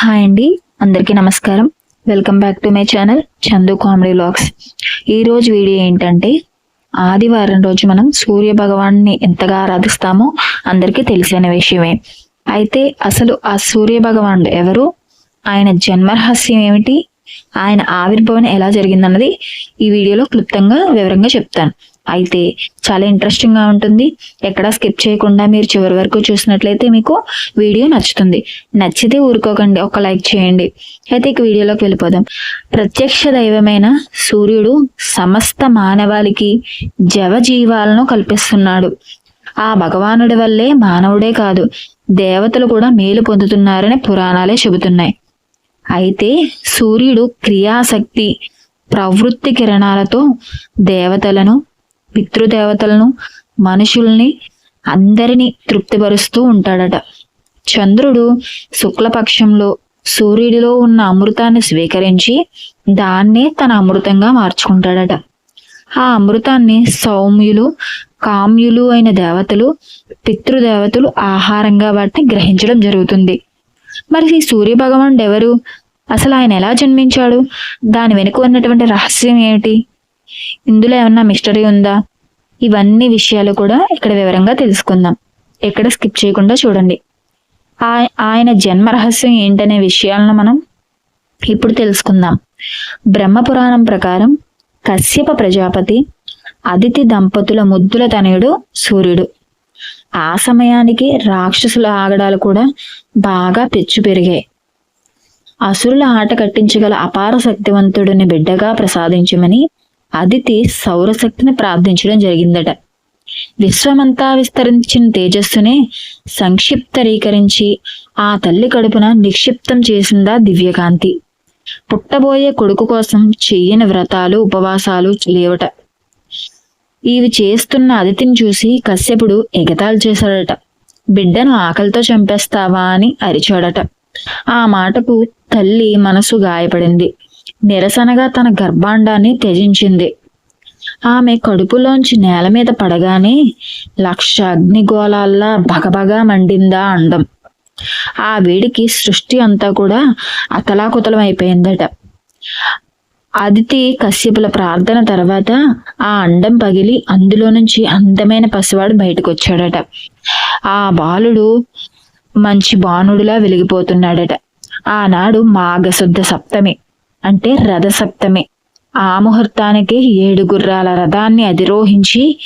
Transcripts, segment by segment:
Hi అండి అందరికీ నమస్కారం. Welcome back to my channel Chandu comedy vlogs ఈరోజు వీడియో ఏంటంటే ఆదివారం రోజు మనం సూర్య భగవాన్ని ఎంతగా ఆరాధిస్తామో అందరికీ తెలిసిన విషయమే. అయితే అసలు ఆ సూర్య భగవానుడు ఎవరు? ఆయన జన్మ రహస్యం ఏమిటి? ఆయన ఆవిర్భవం ఎలా జరిగిందన్నది ఈ వీడియోలో క్లుప్తంగా వివరంగా చెప్తాను. అయితే చాలా ఇంట్రెస్టింగ్గా ఉంటుంది. ఎక్కడా స్కిప్ చేయకుండా మీరు చివరి వరకు చూసినట్లయితే మీకు వీడియో నచ్చుతుంది. నచ్చితే ఊరుకోకండి ఒక లైక్ చేయండి. అయితే ఇక వీడియోలోకి వెళ్ళిపోదాం. ప్రత్యక్ష దైవమైన సూర్యుడు సమస్త మానవాళికి జవజీవాలను కల్పిస్తున్నాడు. ఆ భగవానుడి వల్లే మానవుడే కాదు దేవతలు కూడా మేలు పొందుతున్నారని పురాణాలే చెబుతున్నాయి. అయితే సూర్యుడు క్రియాశక్తి ప్రవృత్తి కిరణాలతో దేవతలను పితృదేవతలను మనుషుల్ని అందరినీ తృప్తిపరుస్తూ ఉంటాడట. చంద్రుడు శుక్లపక్షంలో సూర్యుడిలో ఉన్న అమృతాన్ని స్వీకరించి దాన్నే తన అమృతంగా మార్చుకుంటాడట. ఆ అమృతాన్ని సౌమ్యులు కామ్యులు అయిన దేవతలు పితృదేవతలు ఆహారంగా వాటిని గ్రహించడం జరుగుతుంది. మరి ఈ సూర్య భగవానుడు ఎవరు? అసలు ఆయన ఎలా జన్మించాడు? దాని వెనుక ఉన్నటువంటి రహస్యం ఏమిటి? ఇందులో ఏమన్నా మిస్టరీ ఉందా? ఇవన్నీ విషయాలు కూడా ఇక్కడ వివరంగా తెలుసుకుందాం. ఎక్కడ స్కిప్ చేయకుండా చూడండి. ఆ- ఆయన జన్మ రహస్యం ఏంటనే విషయాలను మనం ఇప్పుడు తెలుసుకుందాం. బ్రహ్మ పురాణం ప్రకారం కశ్యప ప్రజాపతి అదితి దంపతుల ముద్దుల తనయుడు సూర్యుడు. ఆ సమయానికి రాక్షసుల ఆగడాలు కూడా బాగా పెచ్చు పెరిగాయి. అసురుల ఆట కట్టించగల అపార శక్తివంతుడిని బిడ్డగా ప్రసాదించమని అదితి సౌరశక్తిని ప్రార్థించడం జరిగిందట. విశ్వమంతా విస్తరించిన తేజస్సునే సంక్షిప్తరీకరించి ఆ తల్లి కడుపున నిక్షిప్తం చేసిందా దివ్యకాంతి. పుట్టబోయే కొడుకు కోసం చెయ్యని వ్రతాలు ఉపవాసాలు లేవట. ఇవి చేస్తున్న అదితిని చూసి కశ్యపుడు ఎగతాళి చేశాడట. బిడ్డను ఆకలితో చంపేస్తావా అని అరిచాడట. ఆ మాటకు తల్లి మనసు గాయపడింది. నిరసనగా తన గర్భాండాన్ని త్యజించింది. ఆమె కడుపులోంచి నేల మీద పడగానే లక్ష అగ్నిగోళాల్లా భగభగా మండిందా అండం ఆ వేడికి సృష్టి అంతా కూడా అతలాకుతలం అయిపోయిందట అదితి కశ్యపుల ప్రార్థన తర్వాత ఆ అండం పగిలి అందులో నుంచి అందమైన పసివాడు బయటకు వచ్చాడట ఆ బాలుడు మంచి బాణుడిలా వెలిగిపోతున్నాడట. ఆనాడు మాఘశుద్ధ సప్తమి. అంటే రథసప్తమి. ఆ ముహూర్తానికి ఏడు గుర్రాల రథాన్ని అధిరోహించి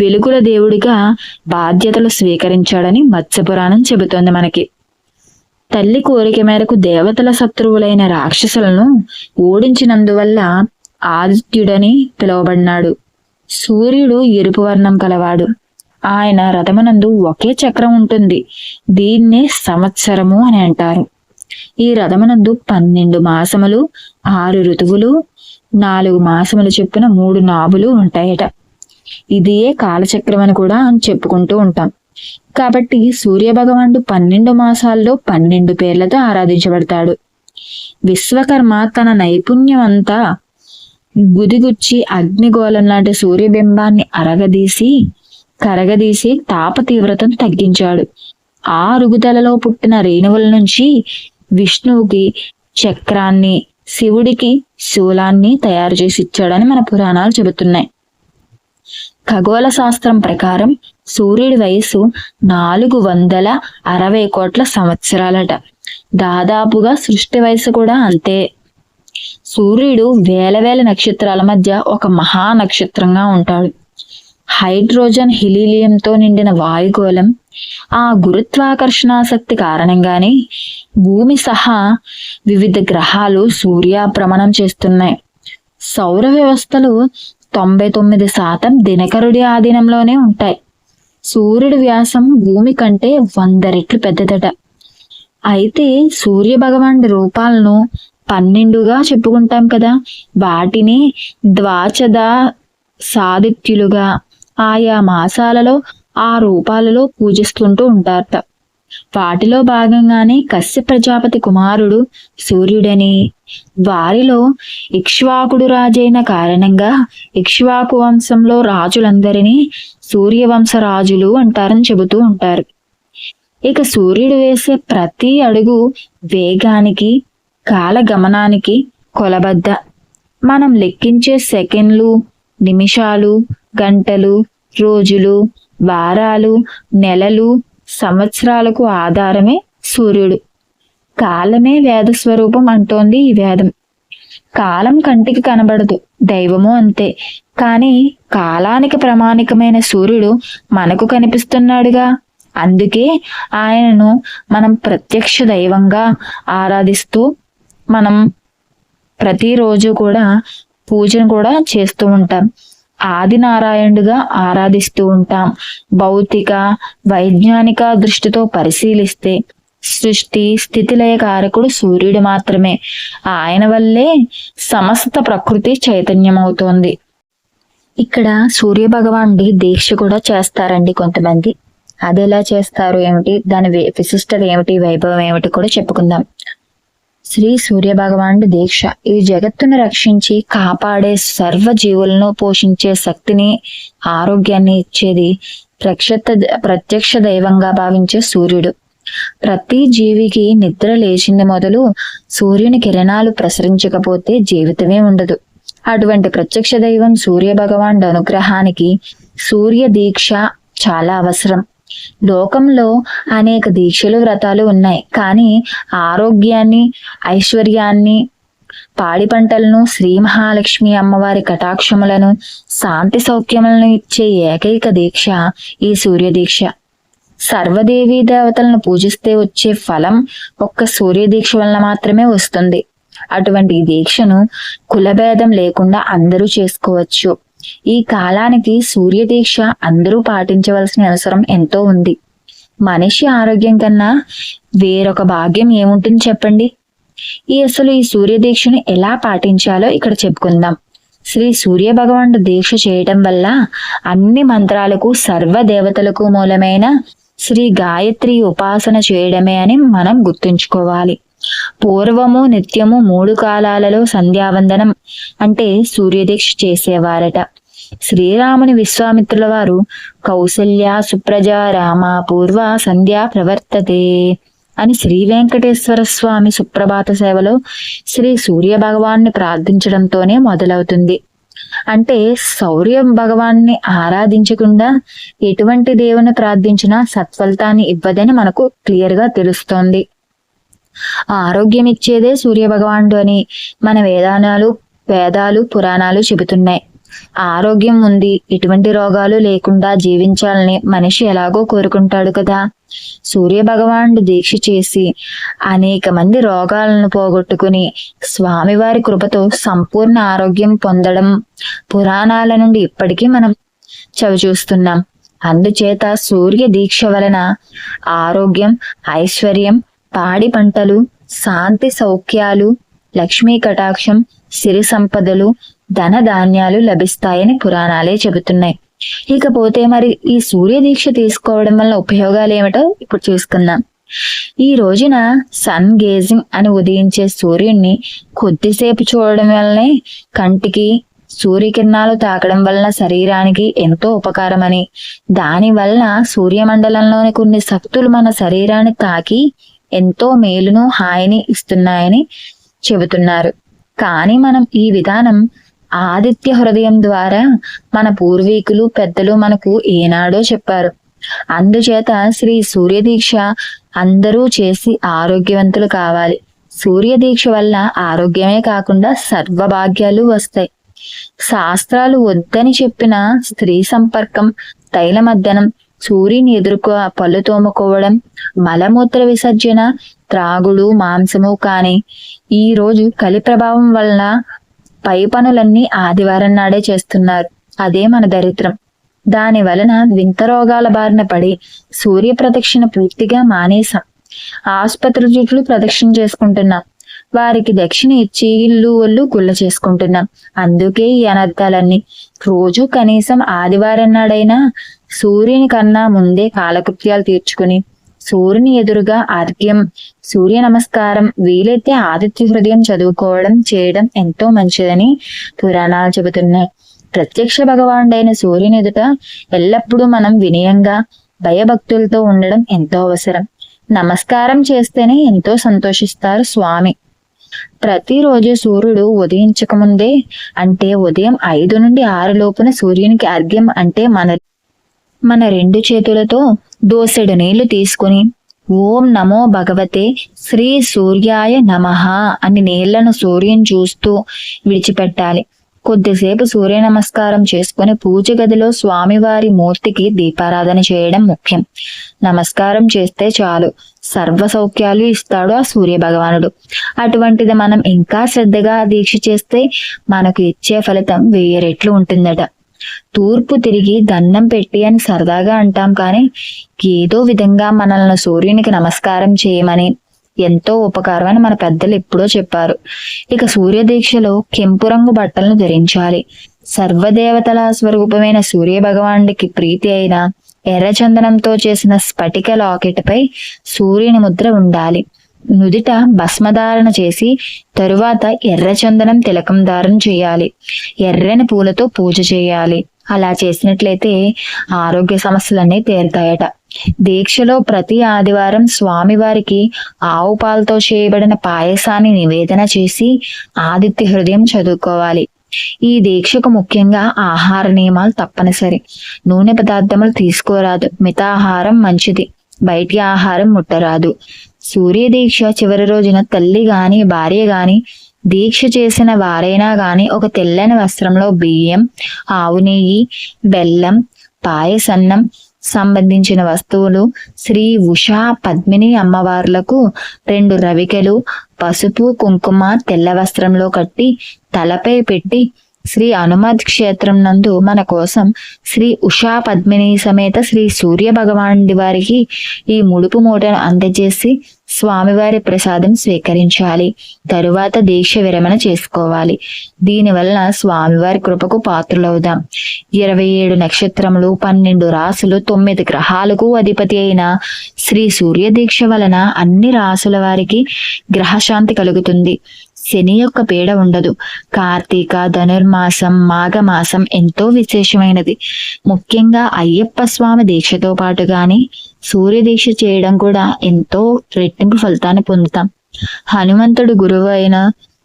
వెలుగుల దేవుడిగా బాధ్యతలు స్వీకరించాడని మత్స్యపురాణం చెబుతోంది మనకి. తల్లి కోరిక మేరకు దేవతల శత్రువులైన రాక్షసులను ఓడించినందువల్ల ఆదిత్యుడని పిలువబడినాడు. సూర్యుడు ఎరుపు వర్ణం కలవాడు. ఆయన రథమునందు ఒకే చక్రం ఉంటుంది. దీన్నే సంవత్సరము అని అంటారు. ఈ రథమునందు పన్నెండు మాసములు ఆరు ఋతువులు నాలుగు మాసములు చెప్పున మూడు నాభులు ఉంటాయట. ఇదియే కాలచక్రం అని కూడా చెప్పుకుంటూ ఉంటాం. కాబట్టి సూర్య భగవానుడు పన్నెండు మాసాల్లో పన్నెండు పేర్లతో ఆరాధించబడతాడు. విశ్వకర్మ తన నైపుణ్యం అంతా గుదిగుచ్చి అగ్నిగోళం లాంటి సూర్యబింబాన్ని అరగదీసి కరగదీసి తాప తీవ్రతను తగ్గించాడు. ఆ అరుగుదలలో పుట్టిన రేణువుల నుంచి విష్ణువుకి చక్రాన్ని శివుడికి శూలాన్ని తయారు చేసి ఇచ్చాడని మన పురాణాలు చెబుతున్నాయి. ఖగోళ శాస్త్రం ప్రకారం సూర్యుడి వయసు నాలుగు వందల అరవై కోట్ల సంవత్సరాలట. దాదాపుగా సృష్టి వయసు కూడా అంతే. సూర్యుడు వేల వేల నక్షత్రాల మధ్య ఒక మహా నక్షత్రంగా ఉంటాడు. హైడ్రోజన్ హిలీలియంతో నిండిన వాయుగోళం ఆ గురుత్వాకర్షణాశక్తి కారణంగానే భూమి సహా వివిధ గ్రహాలు సూర్యాభ్రమణం చేస్తున్నాయి. సౌర వ్యవస్థలు తొంభై తొమ్మిది శాతం దినకరుడి ఆధీనంలోనే ఉంటాయి. సూర్యుడి వ్యాసం భూమి కంటే వంద రెట్లు పెద్దదట. అయితే సూర్య భగవానుడి రూపాలను పన్నెండుగా చెప్పుకుంటాం కదా. వాటిని ద్వాచద సాదిత్యులుగా ఆయా మాసాలలో ఆ రూపాలలో పూజిస్తుంటూ ఉంటారట. వాటిలో భాగంగానే కశ్య ప్రజాపతి కుమారుడు సూర్యుడని వారిలో ఇక్ష్వాకుడు రాజైన కారణంగా ఇక్ష్వాకు వంశంలో రాజులందరినీ సూర్యవంశ రాజులు అంటారని చెబుతూ ఉంటారు. ఇక సూర్యుడు వేసే ప్రతి అడుగు వేగానికి కాలగమనానికి కొలబద్ద. మనం లెక్కించే సెకండ్లు నిమిషాలు గంటలు రోజులు వారాలు నెలలు సంవత్సరాలకు ఆధారమే సూర్యుడు. కాలమే వేద స్వరూపం అంటోంది ఈ వేదం. కాలం కంటికి కనబడదు దైవము అంతే. కానీ కాలానికి ప్రామాణికమైన సూర్యుడు మనకు కనిపిస్తున్నాడుగా. అందుకే ఆయనను మనం ప్రత్యక్ష దైవంగా ఆరాధిస్తూ మనం ప్రతిరోజు కూడా పూజను కూడా చేస్తూ ఉంటాం. ఆదినారాయణుడుగా ఆరాధిస్తూ ఉంటాం. భౌతిక వైజ్ఞానిక దృష్టితో పరిశీలిస్తే సృష్టి స్థితిలయ కారకుడు సూర్యుడు మాత్రమే. ఆయన వల్లే సమస్త ప్రకృతి చైతన్యమవుతోంది. ఇక్కడ సూర్య భగవానుడి దీక్ష కూడా చేస్తారండి కొంతమంది. అది ఎలా చేస్తారు ఏమిటి? దాని విశిష్టత ఏమిటి? వైభవం ఏమిటి? కూడా చెప్పుకుందాం. శ్రీ సూర్యభగవానుడి దీక్ష. ఈ జగత్తును రక్షించి కాపాడే సర్వ జీవులను పోషించే శక్తిని ఆరోగ్యాన్ని ఇచ్చేది ప్రక్షత ప్రత్యక్ష దైవంగా భావించే సూర్యుడు. ప్రతి జీవికి నిద్ర లేచింది మొదలు సూర్యుని కిరణాలు ప్రసరించకపోతే జీవితమే ఉండదు. అటువంటి ప్రత్యక్ష దైవం సూర్య భగవానుడి అనుగ్రహానికి సూర్య దీక్ష చాలా అవసరం. లోకంలో అనేక దీక్షలు వ్రతాలు ఉన్నాయి. కానీ ఆరోగ్యాన్ని ఐశ్వర్యాన్ని పాడి పంటలను శ్రీ మహాలక్ష్మి అమ్మవారి కటాక్షములను శాంతి సౌఖ్యములను ఇచ్చే ఏకైక దీక్ష ఈ సూర్య దీక్ష సర్వదేవీ దేవతలను పూజిస్తే వచ్చే ఫలం ఒక్క సూర్య దీక్ష వలన మాత్రమే వస్తుంది. అటువంటి దీక్షను కులభేదం లేకుండా అందరూ చేసుకోవచ్చు. ఈ కాలానికి సూర్య దీక్ష అందరూ పాటించవలసిన అవసరం ఎంతో ఉంది. మనిషి ఆరోగ్యం కన్నా వేరొక భాగ్యం ఏముంటుంది చెప్పండి? ఈ అసలు ఈ సూర్యదీక్షను ఎలా పాటించాలో ఇక్కడ చెప్పుకుందాం. శ్రీ సూర్య భగవానుడు దీక్ష చేయటం వల్ల అన్ని మంత్రాలకు సర్వ దేవతలకు మూలమైన శ్రీ గాయత్రి ఉపాసన చేయడమే అని మనం గుర్తుంచుకోవాలి. పూర్వము నిత్యము మూడు కాలాలలో సంధ్యావందనం అంటే సూర్యదీక్ష చేసేవారట. శ్రీరాముని విశ్వామిత్రుల వారు కౌసల్య సుప్రజ రామ పూర్వ సంధ్యా ప్రవర్తతే అని శ్రీ వెంకటేశ్వర స్వామి సుప్రభాత సేవలో శ్రీ సూర్య భగవాన్ని ప్రార్థించడంతోనే మొదలవుతుంది. అంటే సౌర్య భగవాన్ని ఆరాధించకుండా ఎటువంటి దేవుని ప్రార్థించినా సత్ఫలితాన్ని ఇవ్వదని మనకు క్లియర్గా తెలుస్తోంది. ఆరోగ్యం ఇచ్చేదే సూర్య భగవానుడు అని మన వేదానాలు వేదాలు పురాణాలు చెబుతున్నాయి. ఆరోగ్యం ఉంది ఎటువంటి రోగాలు లేకుండా జీవించాలని మనిషి ఎలాగో కోరుకుంటాడు కదా. సూర్యభగవానుడు దీక్ష చేసి అనేక మంది రోగాలను పోగొట్టుకుని స్వామివారి కృపతో సంపూర్ణ ఆరోగ్యం పొందడం పురాణాల నుండి ఇప్పటికీ మనం చవి చూస్తున్నాం అందుచేత సూర్య దీక్ష వలన ఆరోగ్యం ఐశ్వర్యం పాడి పంటలు శాంతి సౌఖ్యాలు లక్ష్మీ కటాక్షం సిరి సంపదలు ధన ధాన్యాలు లభిస్తాయని పురాణాలే చెబుతున్నాయి. ఇకపోతే మరి ఈ సూర్య దీక్ష తీసుకోవడం వల్ల ఉపయోగాలు ఏమిటో ఇప్పుడు చూసుకుందాం. ఈ రోజున సన్ గేజింగ్ అని ఉదయించే సూర్యుడిని కొద్దిసేపు చూడడం వల్లనే కంటికి సూర్యకిరణాలు తాకడం వలన శరీరానికి ఎంతో ఉపకారమని. దాని వలన సూర్యమండలంలోని కొన్ని శక్తులు మన శరీరాన్ని తాకి ఎంతో మేలును హాయిని ఇస్తున్నాయని చెబుతున్నారు. కానీ మనం ఈ విధానం ఆదిత్య హృదయం ద్వారా మన పూర్వీకులు పెద్దలు మనకు ఏనాడో చెప్పారు. అందుచేత శ్రీ సూర్యదీక్ష అందరూ చేసి ఆరోగ్యవంతులు కావాలి. సూర్యదీక్ష వల్ల ఆరోగ్యమే కాకుండా సర్వభాగ్యాలు వస్తాయి. శాస్త్రాలు వద్దని చెప్పిన స్త్రీ సంపర్కం తైలమద్దనం సూర్యుని ఎదుర్కో పళ్ళు తోముకోవడం మలమూత్ర విసర్జన త్రాగుడు మాంసము కానీ ఈ రోజు కలి ప్రభావం వలన పై పనులన్నీ ఆదివారం నాడే చేస్తున్నారు. అదే మన దరిద్రం. దాని వలన వింత రోగాల బారిన పడి సూర్య ప్రదక్షిణ పూర్తిగా మానేశాం. ఆసుపత్రి చుట్టూ ప్రదక్షిణ చేసుకుంటున్నాం. వారికి దక్షిణ ఇచ్చి ఇల్లు ఒళ్ళు గుల్ల చేసుకుంటున్నాం. అందుకే ఈ అనర్థాలన్నీ. రోజు కనీసం ఆదివారం నాడైనా సూర్యుని కన్నా ముందే కాలకృత్యాలు తీర్చుకుని సూర్యుని ఎదురుగా అర్ఘ్యం సూర్య నమస్కారం వీలైతే ఆదిత్య హృదయం చదువుకోవడం చేయడం ఎంతో మంచిదని పురాణాలు చెబుతున్నాయి. ప్రత్యక్ష భగవానుడైన సూర్యుని ఎదుట ఎల్లప్పుడూ మనం వినయంగా భయభక్తులతో ఉండడం ఎంతో అవసరం. నమస్కారం చేస్తేనే ఎంతో సంతోషిస్తారు స్వామి. ప్రతిరోజు సూర్యుడు ఉదయించక ముందే అంటే ఉదయం ఐదు నుండి ఆరు లోపున సూర్యునికి అర్ఘ్యం అంటే మన మన రెండు చేతులతో దోసెడు నీళ్ళు తీసుకుని ఓం నమో భగవతే శ్రీ సూర్యాయ నమ అని నీళ్ళను సూర్యుని చూస్తూ విడిచిపెట్టాలి. కొద్దిసేపు సూర్య నమస్కారం చేసుకుని పూజ గదిలో స్వామివారి మూర్తికి దీపారాధన చేయడం ముఖ్యం. నమస్కారం చేస్తే చాలు. సర్వ సౌఖ్యాలు ఇస్తాడు ఆ సూర్య భగవానుడు అటువంటిది మనం ఇంకా శ్రద్ధగా దీక్ష చేస్తే మనకు ఇచ్చే ఫలితం వెయ్యి రెట్లు ఉంటుందట. తూర్పు తిరిగి దండం పెట్టి అని సరదాగా అంటాం కానీ ఏదో విధంగా మనల్ని సూర్యునికి నమస్కారం చేయమని ఎంతో ఉపకారం అని మన పెద్దలు ఎప్పుడో చెప్పారు. ఇక సూర్య దీక్షలో కెంపు రంగు బట్టలను ధరించాలి. సర్వదేవతల స్వరూపమైన సూర్య భగవానుడికి ప్రీతి అయిన ఎర్రచందనంతో చేసిన స్ఫటిక లాకెట్పై సూర్యుని ముద్ర ఉండాలి. నుదిట భస్మధారణ చేసి తరువాత ఎర్రచందనం తిలకం ధారణ చేయాలి. ఎర్రని పూలతో పూజ చేయాలి. అలా చేసినట్లయితే ఆరోగ్య సమస్యలన్నీ తీరుతాయట. దీక్షలో ప్రతి ఆదివారం స్వామివారికి ఆవు పాలతో చేయబడిన పాయసాన్ని నివేదన చేసి ఆదిత్య హృదయం చదువుకోవాలి. ఈ దీక్షకు ముఖ్యంగా ఆహార నియమాలు తప్పనిసరి. నూనె పదార్థములు తీసుకోరాదు. మితాహారం మంచిది. బయటి ఆహారం ముట్టరాదు. సూర్య దీక్ష చివరి రోజున తల్లి గాని భార్య గాని దీక్ష చేసిన వారైనా గాని ఒక తెల్లని వస్త్రంలో బియ్యం ఆవు నెయ్యి బెల్లం పాయసన్నం సంబంధించిన వస్తువులు శ్రీ ఉషా పద్మిని అమ్మవార్లకు రెండు రవికెలు పసుపు కుంకుమ తెల్ల వస్త్రంలో కట్టి తలపై పెట్టి శ్రీ హనుమత్ క్షేత్రం నందు మన కోసం శ్రీ ఉషా పద్మిని సమేత శ్రీ సూర్య భగవానుడి వారికి ఈ ముడుపు మూటను అందజేసి స్వామివారి ప్రసాదం స్వీకరించాలి. తరువాత దీక్ష విరమణ చేసుకోవాలి. దీనివల్ల స్వామివారి కృపకు పాత్రులవుదాం. ఇరవై ఏడు నక్షత్రములు పన్నెండు రాసులు తొమ్మిది గ్రహాలకు అధిపతి అయిన శ్రీ సూర్య దీక్ష వలన అన్ని రాసుల వారికి గ్రహశాంతి కలుగుతుంది. శని యొక్క పీడ ఉండదు. కార్తీక ధనుర్మాసం మాఘమాసం ఎంతో విశేషమైనది. ముఖ్యంగా అయ్యప్ప స్వామి దీక్షతో పాటుగాని సూర్య దీక్ష చేయడం కూడా ఎంతో రెట్టింపు ఫలితాన్ని పొందుతాం. హనుమంతుడు గురువు అయిన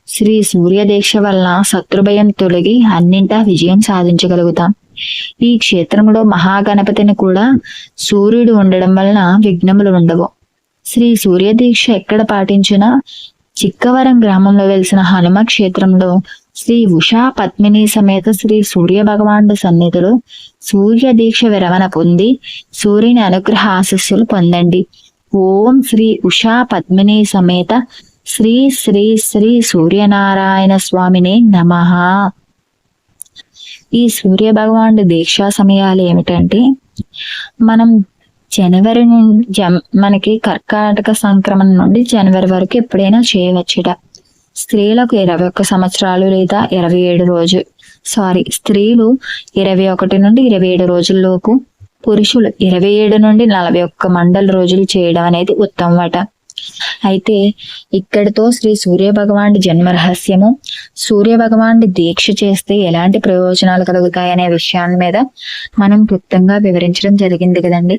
శ్రీ సూర్య దీక్ష వలన శత్రుభయం తొలగి అన్నింటా విజయం సాధించగలుగుతాం. ఈ క్షేత్రంలో మహాగణపతిని కూడా సూర్యుడు ఉండడం వలన విఘ్నములు ఉండవు. శ్రీ సూర్య దీక్ష ఎక్కడ పాటించినా చిక్కవరం గ్రామంలో వెలిసిన హనుమ క్షేత్రంలో శ్రీ ఉషా పద్మిని సమేత శ్రీ సూర్య భగవానుడు సన్నిధిలో సూర్య దీక్ష విరమణ పొంది సూర్యుని అనుగ్రహ ఆశస్సులు పొందండి. ఓం శ్రీ ఉషా పద్మిని సమేత శ్రీ శ్రీ శ్రీ సూర్యనారాయణ స్వామిని నమ. ఈ సూర్య భగవానుడి దీక్షా సమయాలు ఏమిటంటే మనం జనవరి నుండి మనకి కర్కాటక సంక్రమణ నుండి జనవరి వరకు ఎప్పుడైనా చేయవచ్చుట. స్త్రీలకు ఇరవై ఒక్క సంవత్సరాలు లేదా ఇరవై ఏడు రోజు సారీ స్త్రీలు ఇరవై ఒకటి నుండి ఇరవై ఏడు రోజుల్లోపు పురుషులు ఇరవై ఏడు నుండి నలభై ఒక్క మండల రోజులు చేయడం అనేది ఉత్తమమట. అయితే ఇక్కడితో శ్రీ సూర్య భగవానుడి జన్మ రహస్యము సూర్య భగవానుడి దీక్ష చేస్తే ఎలాంటి ప్రయోజనాలు కలుగుతాయనే విషయాన్ని మీద మనం క్లుప్తంగా వివరించడం జరిగింది కదండి.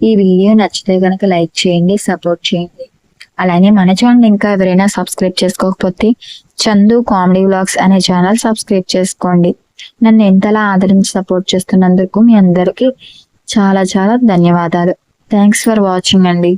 ఈ వీడియో నచ్చితే కనుక లైక్ చేయండి సపోర్ట్ చేయండి. అలానే మన ఛానల్ ఇంకా ఎవరైనా సబ్స్క్రైబ్ చేసుకోకపోతే చందు కామెడీ వ్లాగ్స్ అనే ఛానల్ సబ్స్క్రైబ్ చేసుకోండి. నన్ను ఎంతలా ఆదరించి సపోర్ట్ చేస్తున్నందుకు మీ అందరికీ చాలా చాలా ధన్యవాదాలు. థ్యాంక్స్ ఫర్ వాచింగ్ అండి.